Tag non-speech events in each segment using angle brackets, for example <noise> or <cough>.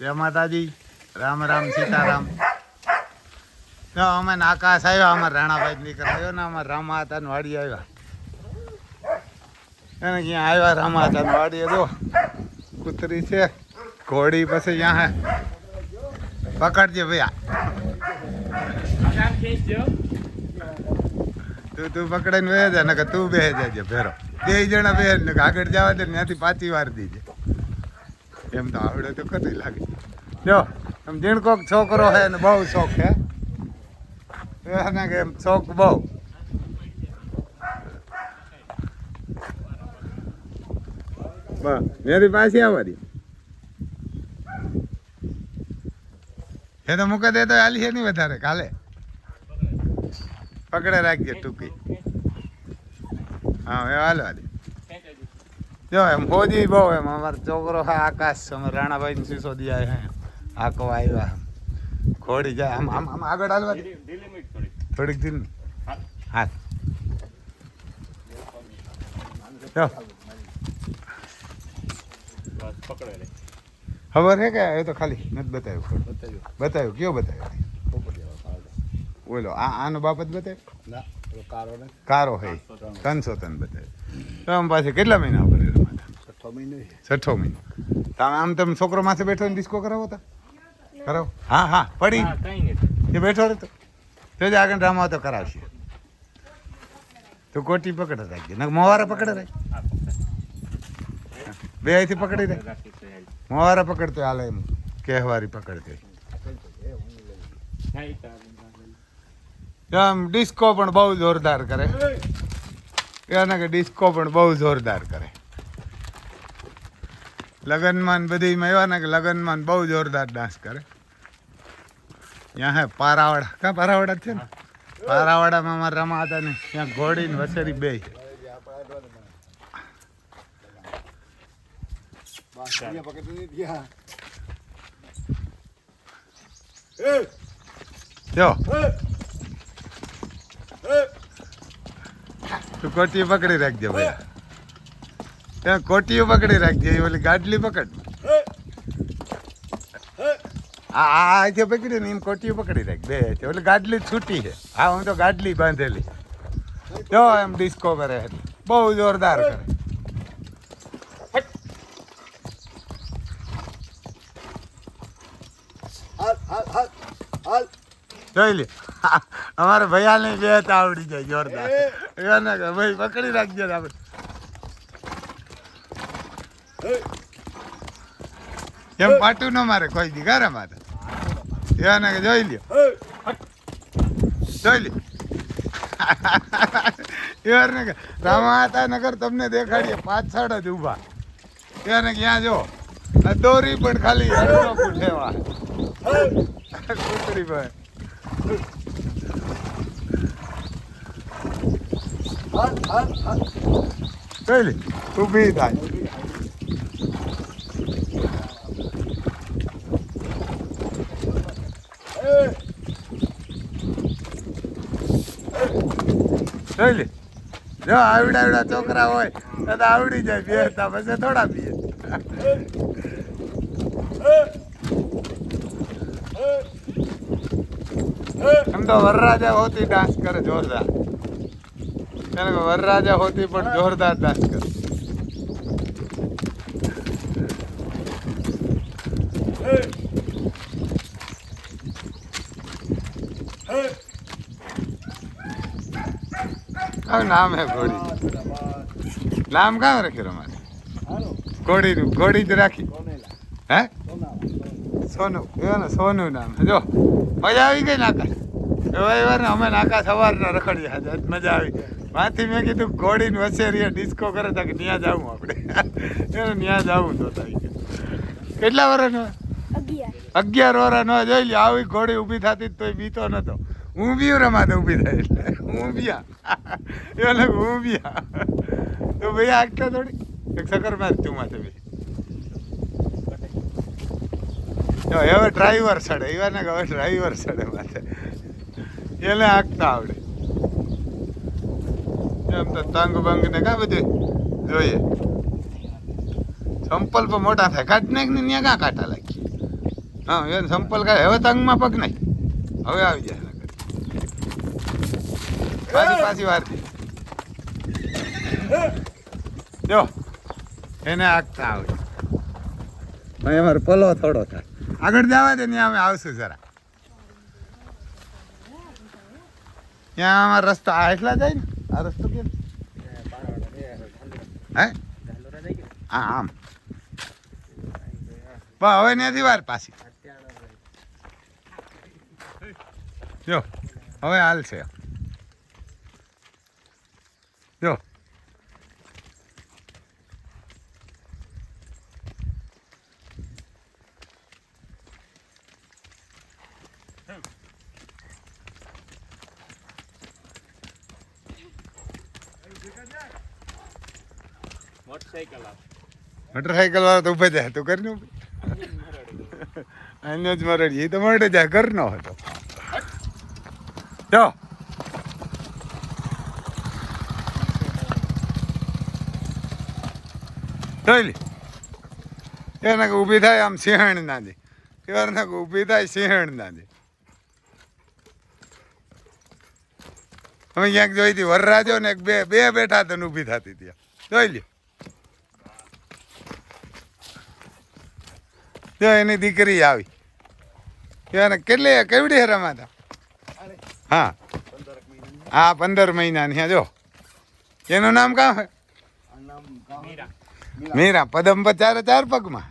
જય માતાજી. રામ રામ સીતારામ. તો અમે આકાશ આવ્યા, અમારે રાણાભાઈ નીકળ આવ્યો ને, અમારે રામા વાડી આવ્યા. એને ક્યાં આવ્યા રામા હતા વાડીએ? જો, કૂતરી છે. ઘોડી પછી ત્યાં પકડજે ભૈયા. તું તું પકડાઈને બે જા, નકર તું બે જાજે ભેરો. બે જણા બે ને આગળ જવા દે ત્યાંથી પાછી વાર દીજે. એમ તો આવડે તો કદી લાગે. જો એમ જીણકોક છોકરો હે ને બહુ શોખ હે. એને કે એમ શોખ બહુ. મેરી પાછી આવવાની. એ તો મૂકે દે તો હાલી છે નહીં વધારે કાલે. પકડે રાખજે ટૂંકી. હા એ હાલવા દે. જો એમ હોજી બહુ એમ. અમારો છોકરો હા આકાશ. અમે રાણાભાઈ સિસોદિયા હે. આકો આવ્યા ખોડી જાય. આમ આમ આમ આગળ હાલવા થોડીક. દિન હા ખબર હે કે એ તો ખાલી નથી બતાવ્યું. બતાવ્યું. બતાવ્યું. કયો બતાવ્યો? બોલો આ આનો બાબત બતાવ્યો? કારો હે. ત્રણસો ત્રણ. બતાવ્યો. તો આમ પાછી કેટલા મહિના ઉપર મહિનો છઠ્ઠો મહિનો તમે આમ તમે છોકરો માથે બેઠો ને ડિસ્કો કરાવો તા? કરાવો? હા હા પડી. એ બેઠો રહેતો તો. જ આગળ ડ્રામા તો કરાવશે. તો કોટી પકડે રાખજે. ને મોવારા પકડે રાખ બે અહીંથી પકડી રાખ મોવારા પકડતો હાલે એમ. કહેવારી પકડતો. આમ ડિસ્કો પણ બહુ જોરદાર કરે. એને કે ડિસ્કો પણ બહુ જોરદાર કરે. લગનમાં બધીમાં એવા ને કે લગનમાં બહુ જોરદાર ડાન્સ કરે. ત્યાં હે પારાવાડા. ક્યાં પારાવાડા છે ને? પારાવાડામાં અમારે રમા હતા ને, ત્યાં ઘોડી ને વસેરી બે જો. તું કોટી પકડી રાખજો ભાઈ. ત્યાં કોટીઓ પકડી રાખજે ઓલી ગાડલી પકડ. આ આ અહીંથી પકડી ને એમ કોટીઓ પકડી રાખ બે ઓલી ગાડલી છૂટી છે. હા હું તો ગાડલી બાંધેલી. જો એમ ડિસ્કો કરે બહુ જોરદાર કરે. જોઈ લે. અમારે ભૈયાને બે આવડી જાય જોરદાર. ભાઈ પકડી રાખજે આપણે. એમ પાટું ન મારે કોઈ દી ઘરે મારે. એને કે જોઈ લ્યો. જોઈ લ્યો. એને કે રામાતા નગર તમને દેખાડીએ પાછળ જ ઊભા. એને ક્યાં જો? આ દોરી પણ ખાલી ફૂટ એવા કૂતરી ભાઈ જોઈ લે ઊભી થાય. જોઈ જો આવડા આવડા છોકરા હોય, તો તો આવડી જાય, બેસતા પછી થોડા પીએ. એમ તો વરરાજા હોતી ડાન્સ કરે, જોરદાર. એને વરરાજા હોતી પણ જોરદાર ડાન્સ કરે. હવે નામ હે ઘોડી. નામ કામ રાખ્યું તમારે ઘોડીનું ઘોડી જ રાખી. હે? સોનું એનું સોનું નામ. જો મજા આવી ગઈ નાકા રવિવાર અમે નાકા સવારના રખડ્યા હતા મજા આવી માથી મેં કીધું ઘોડીને વસેરીએ ડિસ્કો કરે તા કે ત્યાં જાવું આપણે. એને ત્યાં જાવું તો કેટલા વર્ષનો અગિયાર. અગિયાર વર્ષ નો જોઈ લે આવી ઘોડી ઊભી થતી જ તોય બીતો નતો. હું બી રમાતો ઊભી થાય એટલે. એને હું બીયા તો ભાઈ આગતા થોડી. એક સકરમાં તું માથે જો હવે ડ્રાઈવર સડે એવા ને હવે ડ્રાઈવર સડે માથે. એને આગતા આવડે. એમ તો તંગ બંગ ને કા બધું જોઈએ. સંપલ પર મોટા થાય. કાઢ નાખ ને ત્યાં કાં કાંટા લાગી હા, એને સંપલ કાંઈ, હવે તંગમાં પગ નહીં હવે આવી જાય. પાછી પાછી વાર જો એને આગતા આવડે અહીં અમારો પલો થોડો થાય. આગળ જવા દે ત્યાં અમે આવશું જરા. ત્યાં અમારો રસ્તો આ એટલા જાય ને? આ રસ્તો કેમ? હે? હા આમ. પણ હવે ત્યાંથી વાર પાછી. જો હવે હાલ છે. જો મોટરસાયકલ વાળો. તો ઊભા જાય તું કરી અહીંયા <laughs> જ મરડી એ તો મરડે જાય ઘર નો હતો. જો. જોઈ લે. એને કે ઊભી થાય આમ સિંહણ ના દે. એને કે ઊભી થાય સિંહણ નાદી અમે ક્યાંક જોઈ હતી, વરરાજો ને બે બે બેઠા તને ઊભી થતી ત્યાં. જોઈ લ્યો. જો એની દીકરી આવી. એને કેટલી, કેવડી રમાતા? હા. હા, પંદર મહિનાની, હા, જો. એનું નામ કાં હોય? મીરા. પદમ ચારે ચાર પગમાં.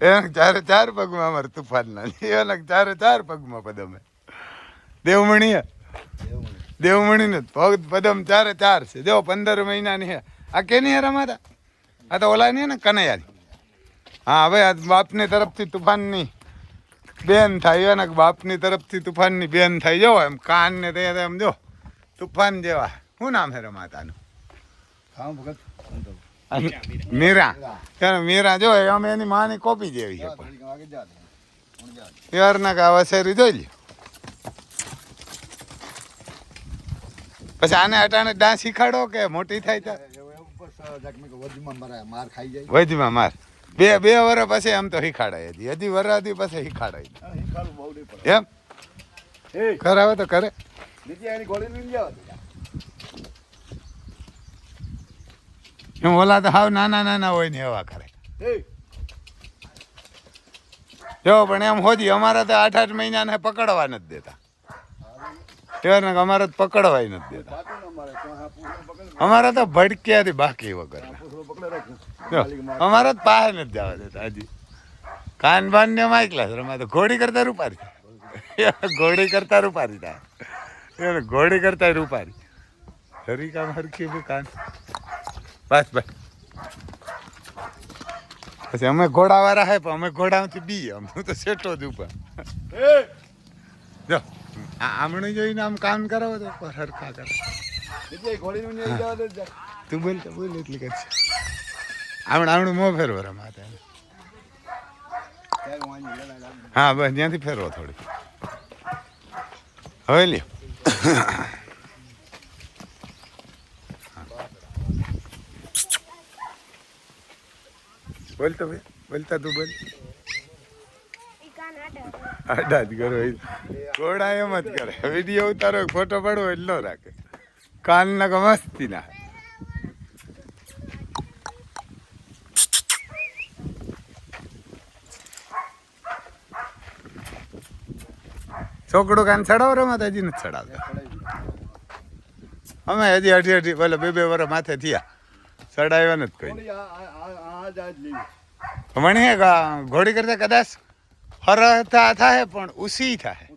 એને ચારે ચાર પગમાં અમારે તુફાનના. એને ચારે ચાર પગમાં પદમ. દેવમણી. દેવમણી. ને પગ પદમ ચારે ચાર છે. જો પંદર મહિનાની હે. આ કેની હે રમાતા? આ તો ઓલા નહીં ને કનૈયાની. હા હવે આ બાપની તરફથી તુફાનની બેન થાય. એના બાપની તરફથી તુફાનની બેન થાય. જો એમ કાન ને તે એમ જો તુફાન જેવા. શું નામ હે રમાતાનું? અને મીરા. ત્યારે મીરા જો અમે એની માની કોપી જેવી છે યારના કા વસેરી જોઈ લ્યો. પછી આને અટાણે ડાન્સ શીખાડો કે મોટી થાય ત્યાં માર ખાઈ જાય વૈદમાં માર. બે બે વર પછી એમ તો શીખાડાય હજી. હજી વરાદી પછી શીખાડાય. એમ? કરાવે તો કરે નીચે એની ગોળી લઈને જાવ એમ ઓલા તો હાવ નાના નાના હોય ને એવા કરે. જો પણ એમ હોજી અમારે તો આઠ આઠ મહિનાને પકડવા નથી દેતા. એને અમારે તો પકડવાય નથી દેતા. અમારે તો અમારે ભટક્યાથી બાકી વગર અમારે તો પાસે નથી જવા દેતા હજી. કાન બાન ને માઇકલા રમા તો ઘોડી કરતા રૂપારી <laughs> ઘોડી કરતા રૂપારી થાય. ઘોડી કરતા રૂપારી. હરી કામ હરખી કાન બસ બસ. પછી અમે ઘોડાવાળા હે પણ અમે ઘોડામાંથી બી અમે હું તો સેટો જ ઉપર. એ! જો આ આમણે જોઈને આમ કામ કરાવો તો પર હરખા કરે. તું બોલ તો બોલ એટલી કરશે આમણે આમણે મો ફેરવો લાગુ. હા બસ ત્યાંથી ફેરવો થોડી હવે લ્યો. બોલ તો ભાઈ બોલતા તું બોલ. આડા જ કરો એ. ઘોડા એમ જ કરે. વીડિયો ઉતારો ફોટો પડવો એટલે ન રાખે. કાન ના મસ્તી ના છોકડો કાન ચડાવો રમત હજી નથી ચડાવતા. અમે હજી અઢી અઢી બોલે બે બે વર્ષ માથે થયા. ચડાવ્યા નથી કોઈ. જ જ ગા- ઘોડી કરતા કદાચ હરતા થાય પણ ઉસી થાય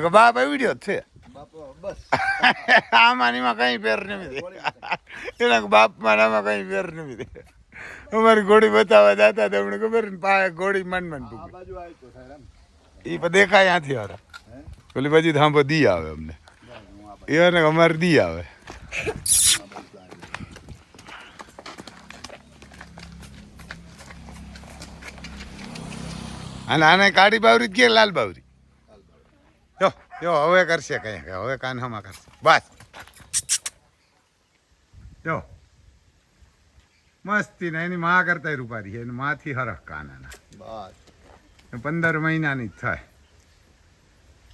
કે બાપ વીડિયો છે. બાપો બસ આમાં પેર એમાં કઈ ફેર નથી એના બાપમાં ને આમાં કઈ ફેર દે અમારી ઘોડી બતાવવા જતા તો અમને ખબર ને પા ઘોડી મન મન પૂકી. એ પણ દેખાય ત્યાંથી હારા? પેલી બાજુ થાંભો દી આવે અમને. એ અમારે દી આવે. અને આને કાળી બાવરી જ કે લાલ બાવરી? જો જો હવે કરશે કઈ હવે કાનહામાં કરશે. બસ. જો મસ્તી ને એની માં કરતા રૂપારી છે એની માથી હરખ કાનાના. બસ. પંદર મહિનાની જ થાય.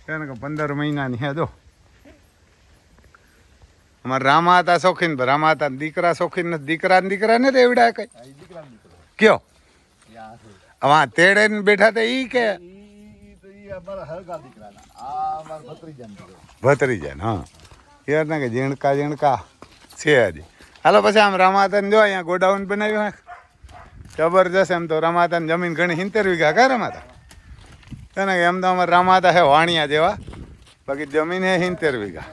કારણ કે પંદર મહિનાની હે જો. અમારા રામા હતા શોખીન પણ રામા હતા દીકરા શોખીન દીકરા ને દીકરા ને રેવડા કઈ દીકરા દીકરો. કયો? છે આમાં તેડે ને બેઠા હતા ઈ કે ભત્રીજાનો ને હા. યાર ને કે ઝીણકા ઝીણકા છે હજી. હાલો, પછી આમ રમાતન જો અહીંયા ગોડાઉન બનાવ્યું હે. જબરજસ્ત એમ તો રમાતન જમીન ઘણી સિત્તેર વીઘા કા રમાતા? તને કે એમ તો અમારે રમાતા હે વાણિયા જેવા. બાકી જમીન હે સિત્તેર વીઘા.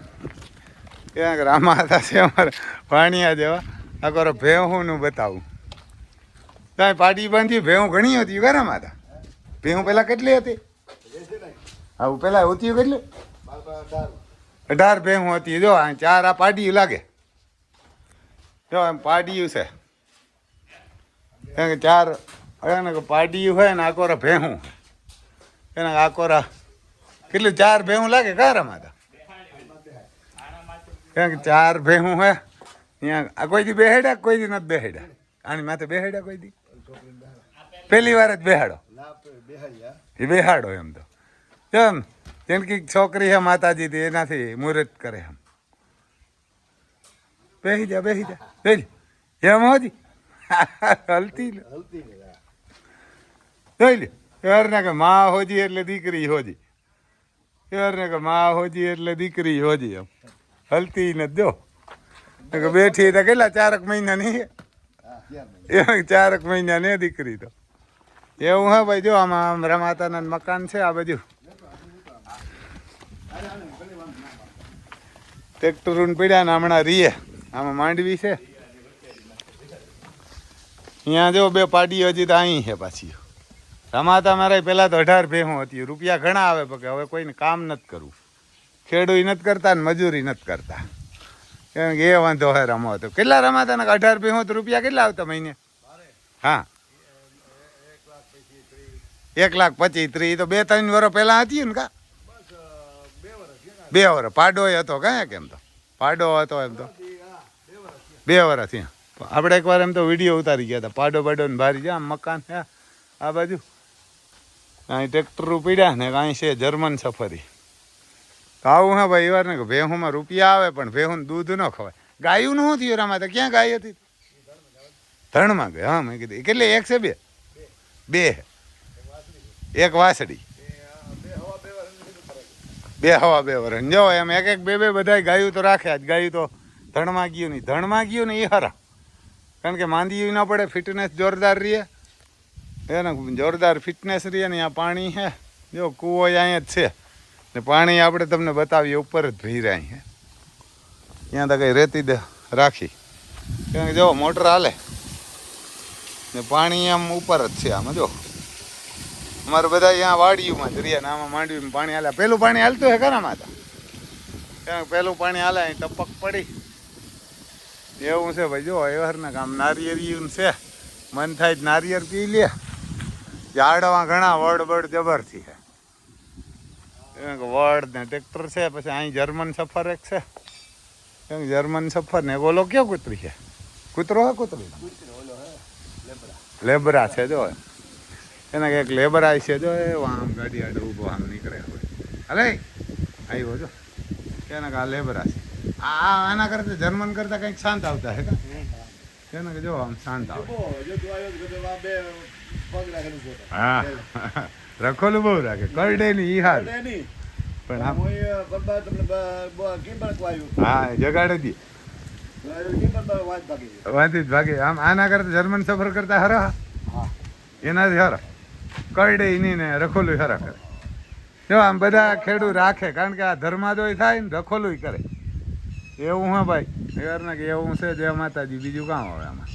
ત્યાં રામાતા છે અમારે વાણિયા જેવા. આ કરો ભેહુંનું બતાવું. ત્યાં પાટી બાંધી ભેહું ઘણી હતી ઘરે માતા? ભેહું પહેલાં કેટલી હતી? હા પહેલાં હતી કેટલી? અઢાર ભેહું હતી. જો, આ ચાર આ પાટી લાગે. જો, એમ પાટી છે. કારણ કે ચાર એને પાટી હોય ને આકોરા ભેહું. એને આકોરા કેટલું? ચાર ભેહું લાગે કારામાં માતા? કારણ કે ચાર ભેહું હોય અહીંયા આ કોઈ દી બેહેડ્યા કે કોઈ દી નથી બેહેડ્યા? આની માથે બેહેડ્યા કોઈ દી પહેલી વાર જ બેહાડો. એ બેહાડો એમ તો. એમ જેનકી છોકરી હે માતાજી થી એનાથી મુહૂર્ત કરે એમ બેહી જા બેસી જા. બેહી એમ હોજી <laughs> હલતી જોઈ લે એવારને કે માં હોજી એટલે દીકરી હોજી એવારને કે માં હોજી એટલે દીકરી હોજી એમ. હલતી ને જો કે બેઠી તો કેટલા ચારક મહિના નહીં હા એ ચારક મહિના ને દીકરી તો. એવું હે ભાઈ, જો આમાં રમાતાના મકાન છે આ બાજુ. ટ્રેક્ટર પીડ્યા ને હમણાં રીએ. આમાં માંડવી છે. અહીંયા જો બે પાડી હજી તો અહીં છે પાછી. રમાતા મારે પહેલાં તો અઢાર ભેહું હતી. રૂપિયા ઘણા આવે, પણ હવે કોઈને કામ નથી કરવું. ખેડૂત નથી કરતા ને મજૂરી નથી કરતા. કેમ કે એ વાંધો હે રમો તો. કેટલા રમાતા ને અઢાર ભેહું તો રૂપિયા કેટલા આવતા મહિને? હા. એક લાખ પચીસ ત્રીસ, તો બે ત્રણ વર્ષ પહેલા હતી ને કા? બે વર્ષ પાડો હતો કાંઈ કેમ તો? પાડો હતો એમ તો. બે વર્ષ ત્યાં આપણે એકવાર એમ તો વીડિયો ઉતારી ગયા હતા. પાડો પાડો ને ભારી જ્યાં મકાન છે. આ બાજુ. કાંઈ ટ્રેક્ટર પીડ્યા ને, કાંઈ છે, જર્મન સફરી. આવું હા, ભાઈ વાર ને કે ભેહુંમાં રૂપિયા આવે, પણ ભેહું દૂધ ન ખવાય. ગાયું શું થયું રામા તો ક્યાં ગાય હતી? ધણમાં ગઈ, હા, મેં કીધું. કેટલી, એક છે બે? બે. એક વાસડી બે હવા, બે વરણ જો, એમ એક એક બે બે બધા ગાયું તો રાખે. આજ ગાયું તો ધણમાં ગયું નહીં. ધણમાં ગયું ને એ હરા. કારણ કે માંદી ન પડે ફિટનેસ જોરદાર રહીએ એને જોરદાર ફિટનેસ રહીએ ને અહીંયા પાણી છે જો, કૂવો અહીંયા જ છે. ને પાણી આપણે તમને બતાવીએ, ઉપર જ ભીરાય છે ત્યાં તો કંઈ રેતી દે, રાખી. કારણ કે જો, મોટર હાલે. ને પાણી આમ ઉપર જ છે આમાં, જો. અમારે બધા અહીંયા વાડીઓમાં જ રહ્યા ને આમાં માંડવીમાં પાણી હાલે. પેલું પાણી હાલતું હે ખરા માતા? કારણ પેલું પાણી હાલે, અહીં ટપક પડી. એવું છે ભાઈ, જો, એવરના કામ નારિયેરિયું છે. મન થાય નારિયેર પી લે. ઝાડવા ઘણા વડબડ વડ જબરથી છે વડ ને ટ્રેક્ટર છે પછી અહીં જર્મન સફર એક છે. જર્મન સફર ને ઓલો કયો કૂતરી છે? કૂતરો હે કૂતરી? લેબરા છે જો. એના કંઈક લેબરાય છે જો. એ આમ ગાડી આડે ઊભો આમ નીકળે અરે અલે આવ્યો જો. એના કે લેબરા છે. આ આના કરતા જર્મન કરતા કંઈક શાંત આવતા હે કા? એને કે જો આમ શાંત આવે હા. રખોલું બહુ રાખે. કરડે ની ઈ હાલ પણ આમ હું જગાડે દી? વાંધી જ ભાગે. આમ આના કરતા જર્મન સફર કરતા હરા હા. એનાથી હરા કરડે ઈ નહીં ને રખોલું હરા કરે. જો આમ બધા ખેડૂત રાખે કારણ કે આ ધર્માદોય થાય ને રખોલું કરે. એવું હા ભાઈ. યાર ને કે એવું છે જય માતાજી. બીજું કામ આવે આમાં?